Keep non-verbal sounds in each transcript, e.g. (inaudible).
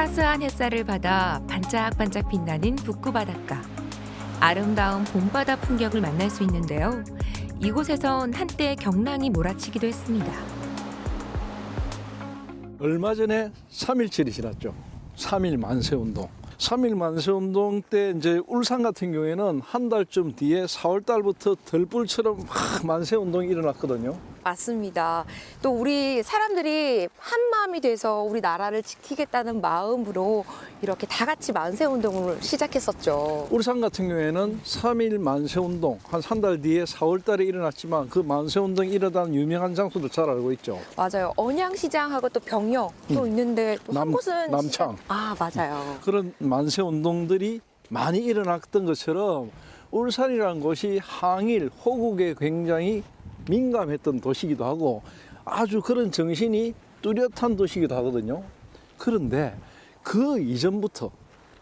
따스한 햇살을 받아 반짝반짝 빛나는 북구 바닷가. 아름다운 봄바다 풍경을 만날 수 있는데요. 이곳에선 한때 경랑이 몰아치기도 했습니다. 얼마 전에 3.17이 지났죠. 3.1 만세 운동. 3.1 만세 운동 때 이제 울산 같은 경우에는 한 달쯤 뒤에 4월 달부터 들불처럼 막 만세 운동이 일어났거든요. 맞습니다. 또 우리 사람들이 한 마음이 돼서 우리 나라를 지키겠다는 마음으로 이렇게 다 같이 만세 운동을 시작했었죠. 울산 같은 경우에는 3.1 만세 운동 한 한 달 뒤에 4월 달에 일어났지만 그 만세 운동이 일어난 유명한 장소도 잘 알고 있죠. 맞아요. 언양시장하고 또 병영 또 있는데 또한 남- 곳은 남창. 시장- 아 맞아요. 그런 만세 운동들이 많이 일어났던 것처럼 울산이라는 곳이 항일, 호국에 굉장히 민감했던 도시이기도 하고 아주 그런 정신이 뚜렷한 도시이기도 하거든요. 그런데 그 이전부터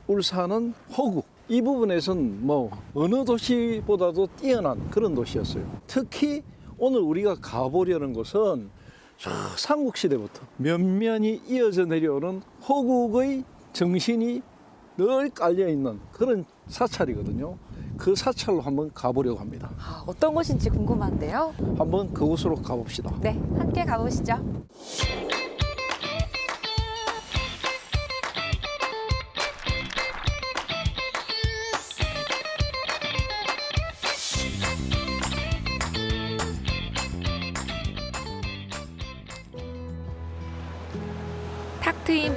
울산은 호국, 이 부분에선 뭐 어느 도시보다도 뛰어난 그런 도시였어요. 특히 오늘 우리가 가보려는 곳은 저 삼국시대부터 면면이 이어져 내려오는 호국의 정신이 늘 깔려 있는 그런 사찰이거든요. 그 사찰로 한번 가보려고 합니다. 아, 어떤 곳인지 궁금한데요. 한번 그곳으로 가봅시다. 네, 함께 가보시죠.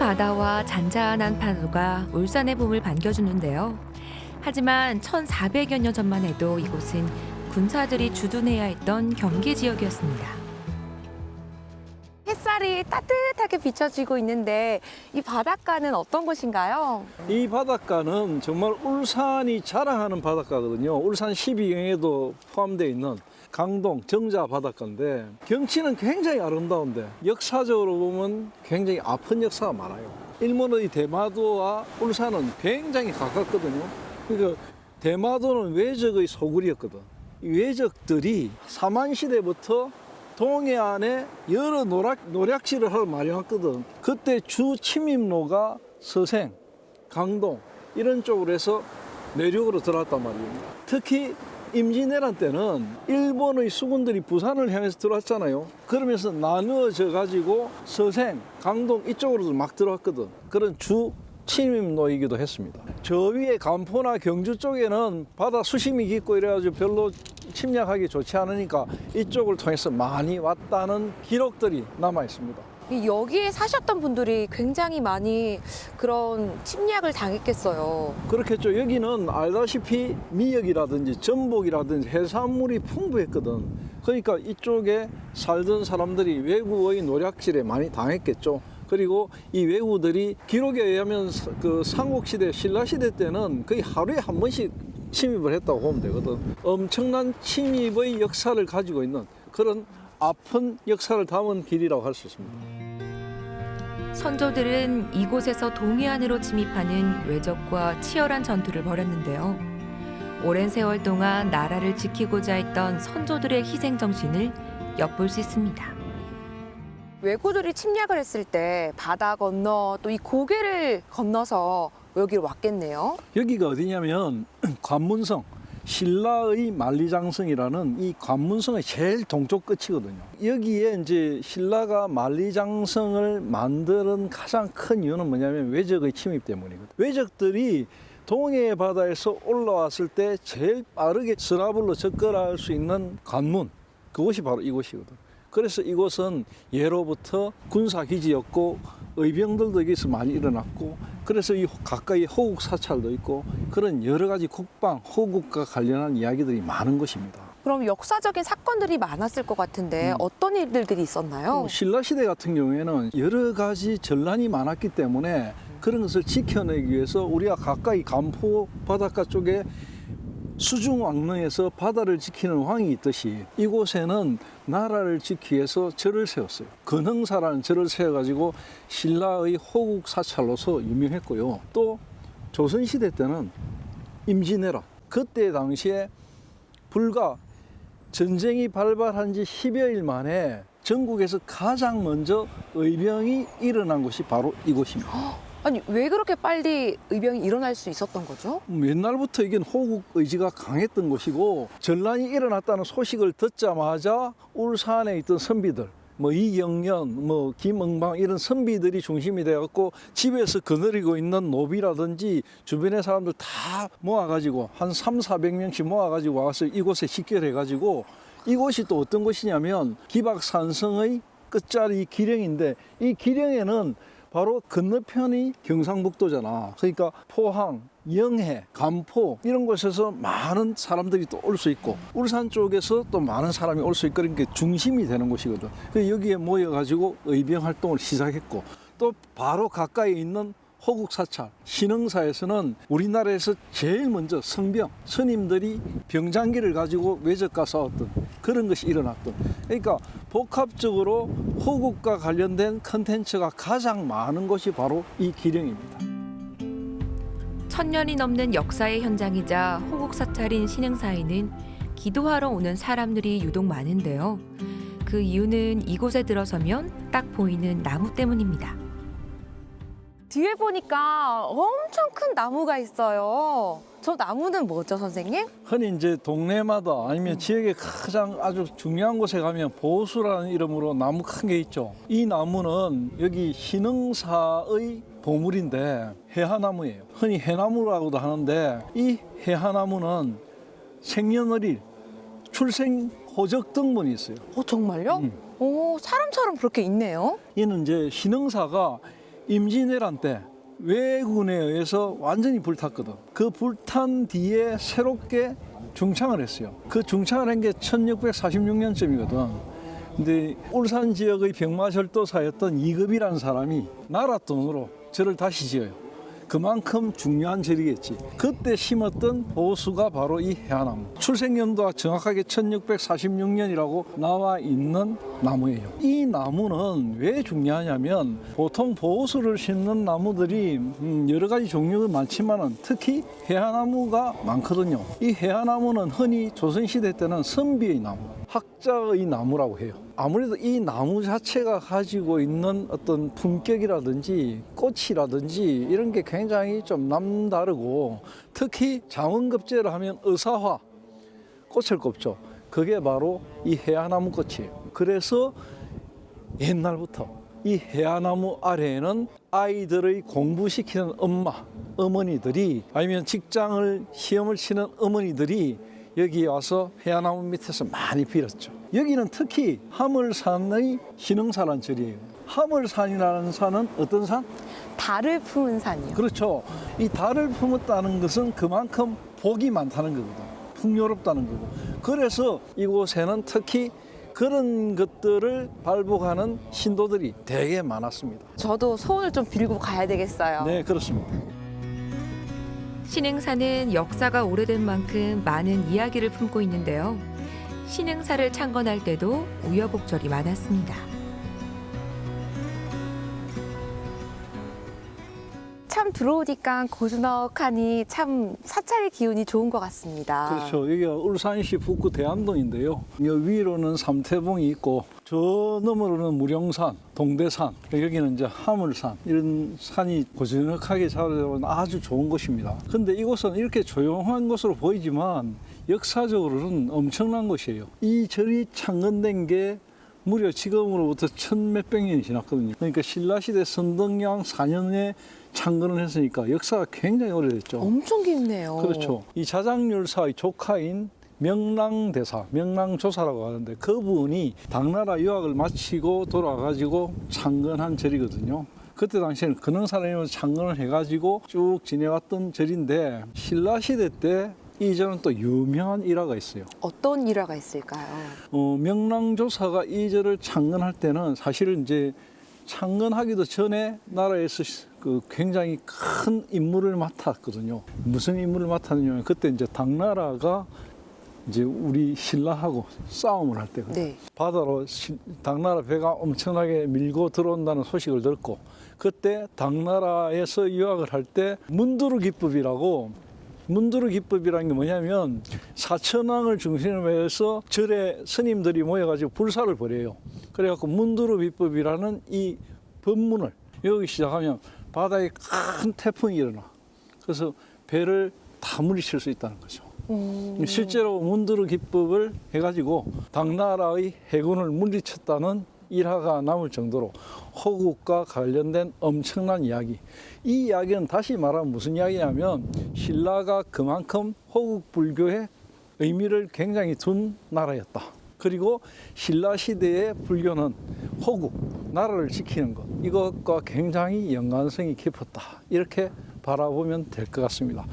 바다와 잔잔한 파도가 울산의 봄을 반겨주는데요. 하지만 1400여 년 전만 해도 이곳은 군사들이 주둔해야 했던 경계 지역이었습니다. 햇살이 따뜻 하게 비춰지고 있는데 이 바닷가는 어떤 곳인가요? 이 바닷가는 정말 울산이 자랑하는 바닷가거든요. 울산 12경에도 포함되어 있는 강동 정자 바닷가인데 경치는 굉장히 아름다운데 역사적으로 보면 굉장히 아픈 역사가 많아요. 일본의 대마도와 울산은 굉장히 가깝거든요. 그러니까 대마도는 외적의 소굴이었거든. 이 외적들이 사만 시대부터 동해안에 여러 노략, 노략지를 하러 마련했거든. 그때 주 침입로가 서생, 강동 이런 쪽으로 해서 내륙으로 들어왔단 말입니다. 특히 임진왜란 때는 일본의 수군들이 부산을 향해서 들어왔잖아요. 그러면서 나누어져 가지고 서생, 강동 이쪽으로도 막 들어왔거든. 그런 주 침입로이기도 했습니다. 저 위에 간포나 경주 쪽에는 바다 수심이 깊고 이래가지고 별로 침략하기 좋지 않으니까 이쪽을 통해서 많이 왔다는 기록들이 남아 있습니다. 이 여기에 사셨던 분들이 굉장히 많이 그런 침략을 당했겠어요. 그렇겠죠. 여기는 알다시피 미역이라든지 전복이라든지 해산물이 풍부했거든. 그러니까 이쪽에 살던 사람들이 외국의 노략질에 많이 당했겠죠. 그리고 이 외구들이 기록에 의하면 사- 그 삼국시대, 신라시대 때는 거의 하루에 한 번씩 침입을 했다고 보면 되거든. 엄청난 침입의 역사를 가지고 있는 그런 아픈 역사를 담은 길이라고 할 수 있습니다. 선조들은 이곳에서 동해안으로 침입하는 외적과 치열한 전투를 벌였는데요. 오랜 세월 동안 나라를 지키고자 했던 선조들의 희생 정신을 엿볼 수 있습니다. 왜구들이 침략을 했을 때 바다 건너 또 이 고개를 건너서 여기로 왔겠네요. 여기가 어디냐면 (clears throat) 관문성 신라의 만리장성이라는 이 관문성의 제일 동쪽 끝이거든요. 여기에 이제 신라가 만리장성을 만드는 가장 큰 이유는 뭐냐면 외적의 침입 때문이거든요. 외적들이 동해 바다에서 올라왔을 때 제일 빠르게 서라불로 접근할 수 있는 관문 그곳이 바로 이곳이거든. 그래서 이곳은 예로부터 군사 기지였고 의병들도 여기서 많이 일어났고 그래서 이 가까이 호국 사찰도 있고 그런 여러 가지 국방 호국과 관련한 이야기들이 많은 것입니다. 그럼 역사적인 사건들이 많았을 것 같은데 음. 어떤 일들이 있었나요? 신라 시대 같은 경우에는 여러 가지 전란이 많았기 때문에 그런 것을 지켜내기 위해서 우리가 가까이 간포 바닷가 쪽에 수중 왕릉에서 바다를 지키는 왕이 있듯이 이곳에는 나라를 지키기 위해서 절을 세웠어요. 근흥사라는 절을 세워가지고 신라의 호국 사찰로서 유명했고요. 또 조선시대 때는 임진왜란 그때 당시에 불과 전쟁이 발발한 지 10여일 만에 전국에서 가장 먼저 의병이 일어난 곳이 바로 이곳입니다. 아니 왜 그렇게 빨리 의병이 일어날 수 있었던 거죠? 음, 옛날부터 이게 호국 의지가 강했던 곳이고 전란이 일어났다는 소식을 듣자마자 울산에 있던 선비들 뭐 이경련, 뭐 김응방 이런 선비들이 중심이 되었고 집에서 거느리고 있는 노비라든지 주변의 사람들 다 모아가지고 한 3, 400명씩 모아가지고 와서 이곳에 식결해가지고 이곳이 또 어떤 곳이냐면 기박산성의 끝자리 기령인데 이 기령에는 바로 건너편이 경상북도잖아. 그러니까 포항, 영해, 간포 이런 곳에서 많은 사람들이 또 올 수 있고 울산 쪽에서 또 많은 사람이 올 수 있고 게 중심이 되는 곳이거든. 그 여기에 모여가지고 의병 활동을 시작했고 또 바로 가까이 있는 호국 사찰 신흥사에서는 우리나라에서 제일 먼저 성병 스님들이 병장기를 가지고 외적과 싸웠던 그런 것이 일어났던 그러니까 복합적으로 호국과 관련된 컨텐츠가 가장 많은 곳이 바로 이 기령입니다. 천년이 넘는 역사의 현장이자 호국 사찰인 신흥사에는 기도하러 오는 사람들이 유독 많은데요. 그 이유는 이곳에 들어서면 딱 보이는 나무 때문입니다. 뒤에 보니까 엄청 큰 나무가 있어요. 저 나무는 뭐죠, 선생님? 흔히 이제 동네마다 아니면 지역의 가장 아주 중요한 곳에 가면 보수라는 이름으로 나무 큰 게 있죠. 이 나무는 여기 신흥사의 보물인데 해하나무예요. 흔히 해나무라고도 하는데 이 해하나무는 생년월일, 출생 호적 등본이 있어요. 어 정말요? 음. 오 사람처럼 그렇게 있네요. 이는 이제 신흥사가 임진왜란 때 왜군에 의해서 완전히 불탔거든. 그 불탄 뒤에 새롭게 중창을 했어요. 그 중창을 한 게 1646년쯤이거든. 근데 울산 지역의 병마절도사였던 이급이라는 사람이 나라 돈으로 절을 다시 지어요. 그만큼 중요한 절이겠지. 그때 심었던 보수가 바로 이 해안나무. 출생연도가 정확하게 1646년이라고 나와 있는 나무예요. 이 나무는 왜 중요하냐면 보통 보수를 심는 나무들이 음, 여러 가지 종류가 많지만은 특히 해안나무가 많거든요. 이 해안나무는 흔히 조선시대 때는 선비의 나무, 학자의 나무라고 해요. 아무래도 이 나무 자체가 가지고 있는 어떤 품격이라든지 꽃이라든지 이런 게 굉장히 좀 남다르고 특히 장원급제를 하면 의사화 꽃을 꼽죠. 그게 바로 이 해안나무 꽃이에요. 그래서 옛날부터 이 해안나무 아래에는 아이들의 공부시키는 엄마, 어머니들이 아니면 직장을 시험을 치는 어머니들이 여기 와서 해안나무 밑에서 많이 빌었죠. 여기는 특히 하물산의 신흥사란 절이에요. 하물산이라는 산은 어떤 산? 달을 품은 산이요. 그렇죠. 이 달을 품었다는 것은 그만큼 복이 많다는 거거든. 풍요롭다는 거고. 그래서 이곳에는 특히 그런 것들을 발복하는 신도들이 되게 많았습니다. 저도 소원을 좀 빌고 가야 되겠어요. 네, 그렇습니다. 신흥사는 역사가 오래된 만큼 많은 이야기를 품고 있는데요. 신흥사를 창건할 때도 우여곡절이 많았습니다. 참 들어오니까 고즈넉하니 참 사찰의 기운이 좋은 것 같습니다. 그렇죠. 여기가 울산시 북구 대암동인데요. 여 위로는 삼태봉이 있고 저 너머로는 무령산, 동대산, 여기는 이제 하물산 이런 산이 고즈넉하게 자라온 아주 좋은 곳입니다. 근데 이곳은 이렇게 조용한 곳으로 보이지만 역사적으로는 엄청난 곳이에요. 이 절이 창건된 게 무려 지금으로부터 천 몇백 년이 지났거든요. 그러니까 신라시대 선덕양 4년에 창건을 했으니까 역사가 굉장히 오래됐죠. 엄청 깊네요. 그렇죠. 이 자장률사의 조카인 명랑대사, 명랑조사라고 하는데 그분이 당나라 유학을 마치고 돌아가지고 창건한 절이거든요. 그때 당시에는 근흥사람이 창건을 해가지고 쭉 지내왔던 절인데 신라시대 때 이 절은 또 유명한 일화가 있어요. 어떤 일화가 있을까요? 어, 명랑조사가 이 절을 창건할 때는 사실은 이제 창건하기도 전에 나라에서 시- 그 굉장히 큰 임무를 맡았거든요. 무슨 임무를 맡았냐면 그때 이제 당나라가 이제 우리 신라하고 싸움을 할 때거든요. 네. 바다로 시- 당나라 배가 엄청나게 밀고 들어온다는 소식을 듣고 그때 당나라에서 유학을 할 때 문두르 기법이라고 문두르 기법이라는 게 뭐냐면 사천왕을 중심으로 해서 절에 스님들이 모여가지고 불사를 벌여요. 그래갖고 문두르 기법이라는 이 법문을 여기 시작하면 바다에 큰 태풍이 일어나. 그래서 배를 다 물리칠 수 있다는 거죠. 음. 실제로 문드르 기법을 해가지고 당나라의 해군을 물리쳤다는 일화가 남을 정도로 호국과 관련된 엄청난 이야기. 이 이야기는 다시 말하면 무슨 이야기냐면 신라가 그만큼 호국 불교의 의미를 굉장히 둔 나라였다. 그리고 신라 시대의 불교는 호국, 나라를 지키는 것, 이것과 굉장히 연관성이 깊었다. 이렇게 바라보면 될 것 같습니다.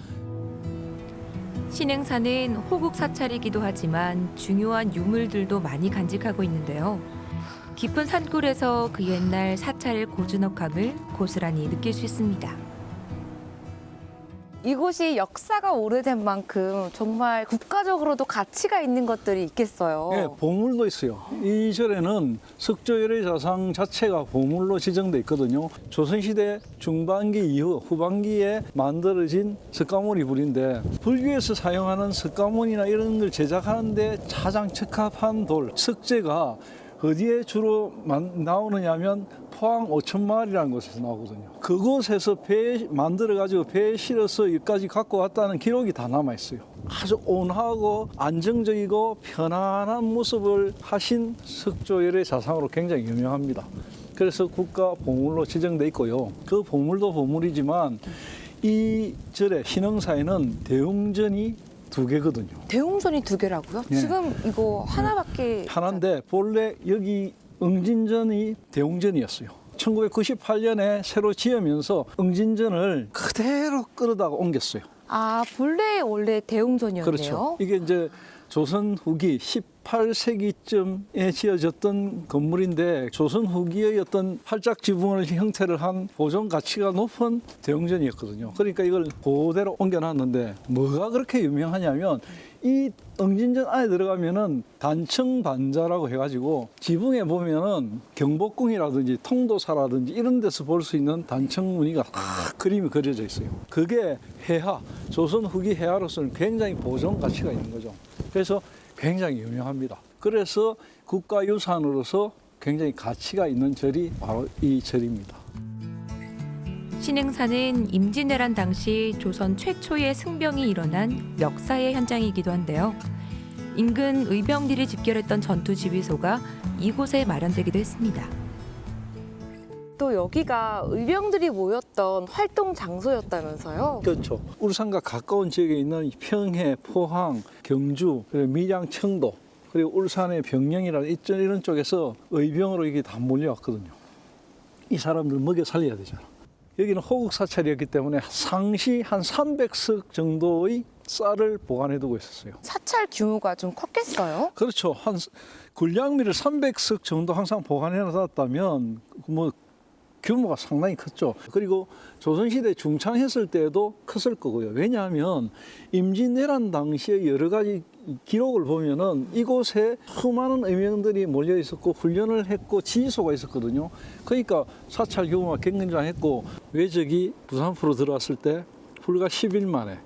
신행사는 호국 사찰이기도 하지만 중요한 유물들도 많이 간직하고 있는데요. 깊은 산골에서 그 옛날 사찰의 고즈넉함을 고스란히 느낄 수 있습니다. 이곳이 역사가 오래된 만큼 정말 국가적으로도 가치가 있는 것들이 있겠어요. 예, 보물도 있어요. 이 절에는 석조열의 자상 자체가 보물로 지정돼 있거든요. 조선시대 중반기 이후 후반기에 만들어진 석가모니 불인데 불교에서 사용하는 석가모니나 이런 걸 제작하는데 가장 적합한 돌, 석재가 어디에 주로 만- 나오느냐면 포항 오천마을이라는 곳에서 나오거든요. 그곳에서 배 만들어 가지고 배에 실어서 여기까지 갖고 왔다는 기록이 다 남아 있어요. 아주 온화하고 안정적이고 편안한 모습을 하신 석조열의 자상으로 굉장히 유명합니다. 그래서 국가 보물로 지정돼 있고요. 그 보물도 보물이지만 이 절의 신흥사에는 대웅전이 두 개거든요. 대웅전이 두 개라고요? 네. 지금 이거 하나밖에 하나인데 본래 여기 응진전이 대웅전이었어요. 1998년에 새로 지으면서 응진전을 그대로 끌어다가 옮겼어요. 아 본래 원래 대웅전이었네요. 그렇죠. 이게 이제 조선 후기 18세기쯤에 지어졌던 건물인데 조선 후기의 어떤 활짝 지붕을 형태를 한 보존 가치가 높은 대웅전이었거든요. 그러니까 이걸 그대로 옮겨놨는데 뭐가 그렇게 유명하냐면 이 응진전 안에 들어가면은 단청 반자라고 해가지고 지붕에 보면은 경복궁이라든지 통도사라든지 이런 데서 볼 수 있는 단청 무늬가 다 그림이 그려져 있어요. 그게 해하, 조선 후기 해하로서는 굉장히 보존 가치가 있는 거죠. 그래서 굉장히 유명합니다. 그래서 국가유산으로서 굉장히 가치가 있는 절이 바로 이 절입니다. 신행사는 임진왜란 당시 조선 최초의 승병이 일어난 역사의 현장이기도 한데요. 인근 의병들이 집결했던 전투 지휘소가 이곳에 마련되기도 했습니다. 또 여기가 의병들이 모였던 활동 장소였다면서요? 그렇죠. 울산과 가까운 지역에 있는 평해, 포항, 경주, 그리고 밀양, 청도, 그리고 울산의 병영이라 이쪽 이런 쪽에서 의병으로 이게 다 몰려왔거든요. 이 사람들 먹여 살려야 되잖아. 여기는 호국 사찰이었기 때문에 상시 한 300석 정도의 쌀을 보관해두고 있었어요. 사찰 규모가 좀 컸겠어요? 그렇죠. 한 군량미를 300석 정도 항상 보관해 놨다면 뭐 규모가 상당히 컸죠. 그리고 조선시대 중창했을 때도 컸을 거고요. 왜냐하면 임진왜란 당시에 여러 가지 기록을 보면은 이곳에 수많은 의명들이 몰려 있었고 훈련을 했고 지휘소가 있었거든요. 그러니까 사찰 규모가 굉장했고 외적이 부산포로 들어왔을 때 불과 10일 만에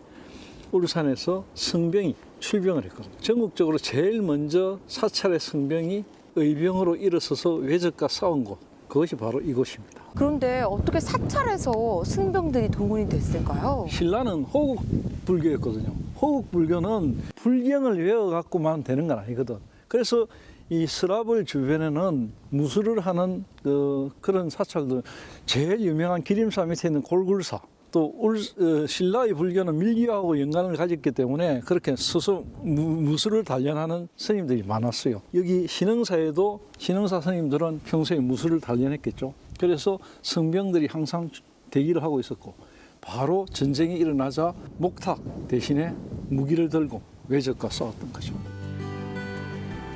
울산에서 성병이 출병을 했거든요. 전국적으로 제일 먼저 사찰의 성병이 의병으로 일어서서 외적과 싸운 곳, 그것이 바로 이곳입니다. 그런데 어떻게 사찰에서 승병들이 동원이 됐을까요? 신라는 호국 불교였거든요. 호국 불교는 불경을 외워갖고만 되는 건 아니거든. 그래서 이 스라블 주변에는 무술을 하는 그 그런 사찰들 제일 유명한 기림사 밑에 있는 골굴사 또 울, 어, 신라의 불교는 밀교하고 연관을 가졌기 때문에 그렇게 스스 무, 무술을 단련하는 스님들이 많았어요. 여기 신흥사에도 신흥사 스님들은 평소에 무술을 단련했겠죠. 그래서 성병들이 항상 대기를 하고 있었고 바로 전쟁이 일어나자 목탁 대신에 무기를 들고 외적과 싸웠던 거죠.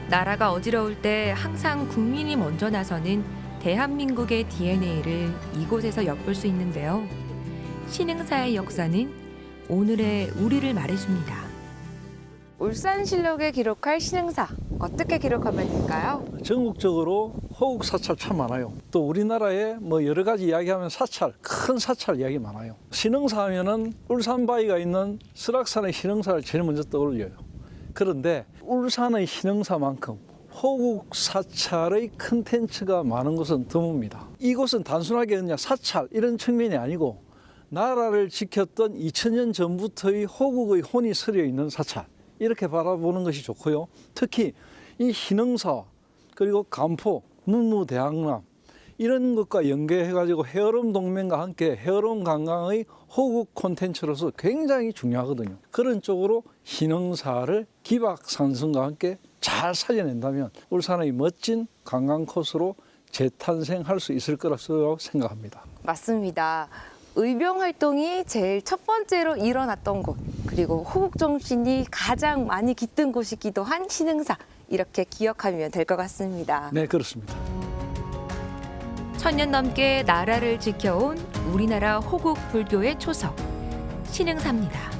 나라가 어지러울 때 항상 국민이 먼저 나서는 대한민국의 DNA를 이곳에서 엿볼 수 있는데요. 신흥사의 역사는 오늘의 우리를 말해줍니다. 울산실록에 기록할 신흥사 어떻게 기록하면 될까요? 전국적으로 호국 사찰 참 많아요. 또 우리나라에 뭐 여러 가지 이야기하면 사찰, 큰 사찰 이야기 많아요. 신흥사 하면은 울산 바위가 있는 설악산의 신흥사를 제일 먼저 떠올려요. 그런데 울산의 신흥사만큼 호국 사찰의 컨텐츠가 많은 곳은 드뭅니다. 이곳은 단순하게 그냥 사찰 이런 측면이 아니고 나라를 지켰던 2000년 전부터의 호국의 혼이 서려 있는 사찰 이렇게 바라보는 것이 좋고요. 특히 이 희능사 그리고 간포, 문무대항남 이런 것과 연계해가지고 헤어롬 동맹과 함께 헤어롬 관광의 호국 콘텐츠로서 굉장히 중요하거든요. 그런 쪽으로 희능사를 기박산성과 함께 잘 살려낸다면 울산의 멋진 관광 코스로 재탄생할 수 있을 거라고 생각합니다. 맞습니다. 의병 활동이 제일 첫 번째로 일어났던 곳, 그리고 호국 정신이 가장 많이 깃든 곳이기도 한 신흥사 이렇게 기억하면 될 것 같습니다. 네, 그렇습니다. 천년 넘게 나라를 지켜온 우리나라 호국 불교의 초석 신흥사입니다.